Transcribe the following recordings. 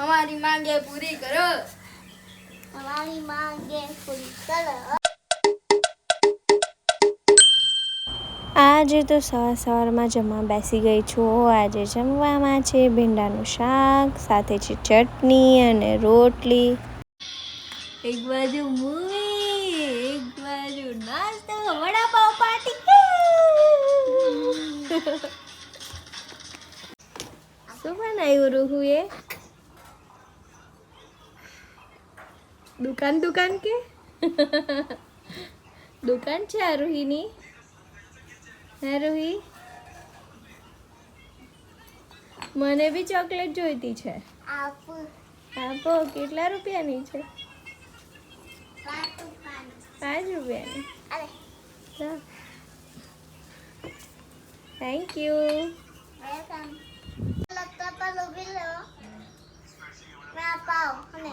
અમારી માંગે પૂરી કરો. અમારી માંગે પૂરી કરો. આજે તો સવાર સવારમાં જમવા બેસી ગઈ છું. આજે જમવામાં છે ભીંડાનું શાક સાથે છે ચટણી અને રોટલી. એક બાજુ મૂવી એક બાજુ નાસ્તો વડાપાવ પાર્ટી શું બનાવ્યું રૂહુએ? દુકાન દુકાન કે? દુકાન છે આરોહીની. આરોહી? મને બી ચોકલેટ જોઈતી છે. આપો. કેટલા રૂપિયાની છે? પાંચ રૂપિયાની. Thank you welcome. લગતા પણ ઊભી લો પાવ અને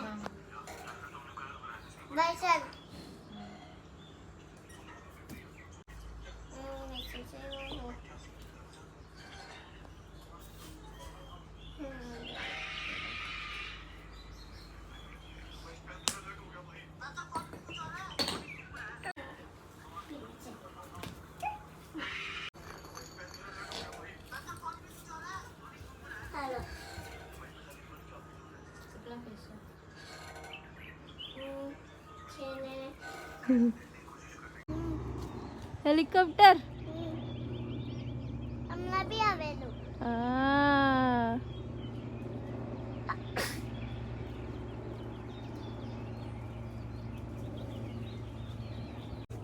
Bajana. Hello. Sebelah besok. Helicopter? હમણાં બી આવેલું. આ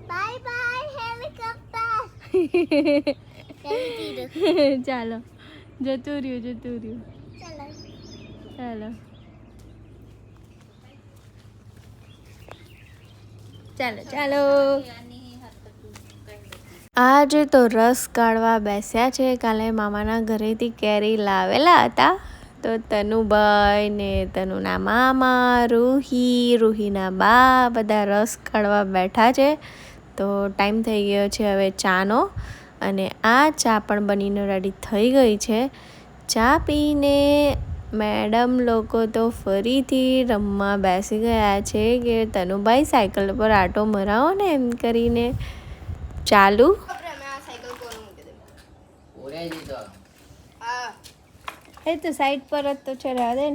બાય બાય હેલિકોપ્ટર. ચાલો. જતું રહ્યું જતું રહ્યું. ચલો. ચાલો. ચાલો ચાલો. આજે તો રસ કાઢવા બેસ્યા છે. કાલે મામાના ઘરેથી કેરી લાવેલા હતા. તો તનુભાઈ ને તનુના મામા રૂહી રૂહીના બા બધા રસ કાઢવા બેઠા છે. તો ટાઈમ થઈ ગયો છે હવે ચાનો. અને આ ચા પણ બનીને રેડી થઈ ગઈ છે. ચા પીને મેડમ લોકો તો ફરીથી રમવા બેસી ગયા છે કે તનુભાઈ સાયકલ પર આટો મરાવો ને એમ કરીને. ચાલુ? આપણે મેં આ સાયકલ કોને મૂકી દે ઓરાઈ દીધો હા એ તો સાઈડ પર જ તો છે ને.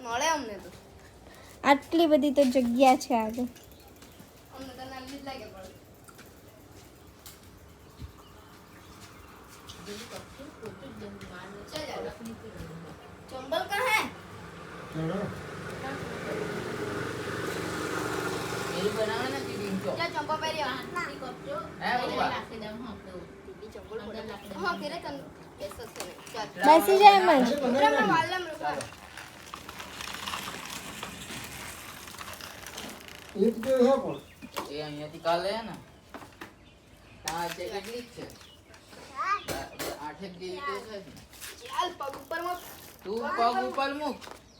મળે અમને તો. આટલી બધી તો જગ્યા છે આગળ. અમને તો નાની જ લાગે પડે પેલું બનાવે ને તીબીન ચો જા ચંપો પહેરી આ તી કપચો એ બુવા રાખી દઉં હું તો તીબી ચંપો પડે હા કેરે તન કેસો છે બેસી જાય મન પ્રમાણ વાલમ રૂપા એક તો હે પણ એ અહીંયાથી કાલે હે ને આ છે કેટલી છે આઠેક જેવી તો છે ચાલ પગ ઉપર મૂક તું પગ ઉપર મૂક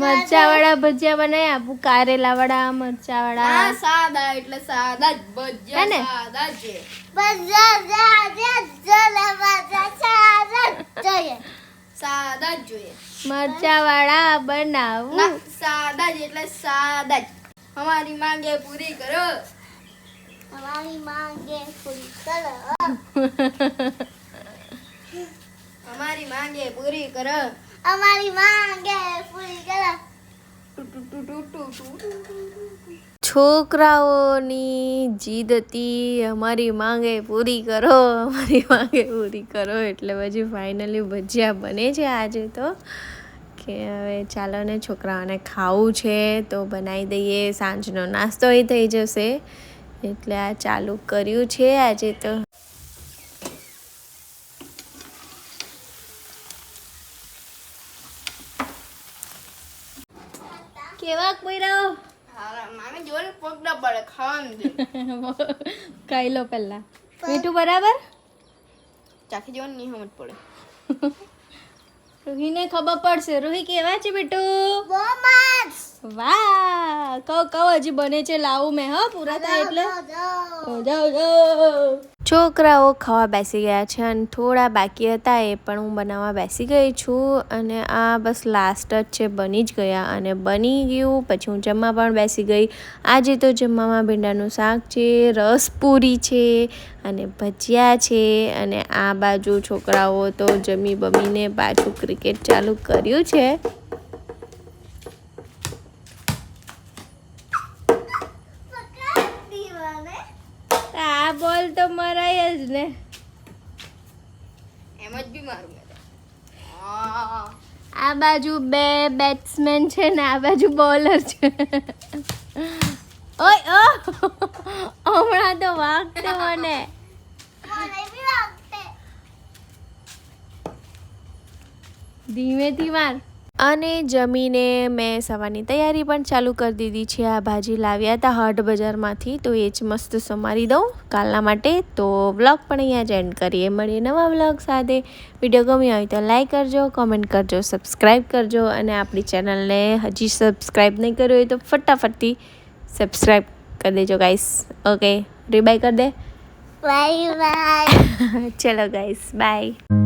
મરચાવાળા ભજીયા બનાવ્યા આપું કારેલાવાળા મરચાવાળા સાદા એટલે સાદા જ ભજીયા ને? સાદા છે. સાદા જ જોઈએ. મરચાવાળા બનાવું. સાદા જ એટલે સાદા જ. અમારી માંગે પૂરી કરો. અમારી માંગે પૂરી કરો. અમારી માંગે પૂરી કરો. છોકરાઓની જીદ હતી, અમારી માંગે પૂરી કરો, અમારી માંગે પૂરી કરો, એટલે પછી ફાઇનલી ભજીયા બને છે આજે તો. કે હવે ચાલો ને છોકરાઓને ખાવું છે, તો બનાવી દઈએ, સાંજનો નાસ્તો થઈ જશે. એટલે આ ચાલુ કર્યું છે આજે તો. કેવા કોઈરાઓ હારા પડે ખાવાનું દે ખાઈ લો પહેલા મીઠું બરાબર? ચાખી જવાનું નહીં સમજ પડે. રૂહીને ખબર પડશે. રૂહી કેવા છે બેટું? બહુ મસ્ત. વાહ કહો કહો હજી બને છે લાવું મેં હા પૂરા થાય એટલે. જાઓ જાઓ. છોકરાઓ ખાવા બેસી ગયા છે અને થોડા બાકી હતા એ પણ હું બનાવવા બેસી ગઈ છું અને આ બસ લાસ્ટ જ છે, બની જ ગયા અને બની ગયું. પછી હું જમવા પણ બેસી ગઈ. આજે તો જમવામાં ભીંડાનું શાક છે, રસ પૂરી છે અને ભજીયા છે અને આ બાજુ છોકરાઓ તો જમી બમીને પાછું ક્રિકેટ ચાલુ કર્યું છે. આ તો મરાય જ ને. એમ જ બી મારું આ બાજુ બે બેટ્સમેન છે ને આ બાજુ બોલર છે. ઓય ઓ! હમણાં તો વાગતો મને. ધીમેથી માર. અને જમીને મેં સવારની તૈયારી પણ ચાલુ કરી દીધી છે. આ ભાજી લાવ્યા હતા હાટ બજારમાંથી. તો એ જ મસ્ત સમારી દઉં કાલના માટે. તો વ્લોગ પણ અહીંયા જ એન્ડ કરીએ. મળીએ નવા વ્લોગ સાથે. વીડિયો ગમ્યો હોય તો લાઇક કરજો કોમેન્ટ કરજો સબસ્ક્રાઈબ કરજો અને આપણી ચેનલને હજી સબસ્ક્રાઈબ નહીં કર્યું હોય તો ફટાફટથી સબસ્ક્રાઈબ કરી દેજો ગાઈસ ઓકે રીબાય કરી દે. બાય બાય ચલો ગાઈસ બાય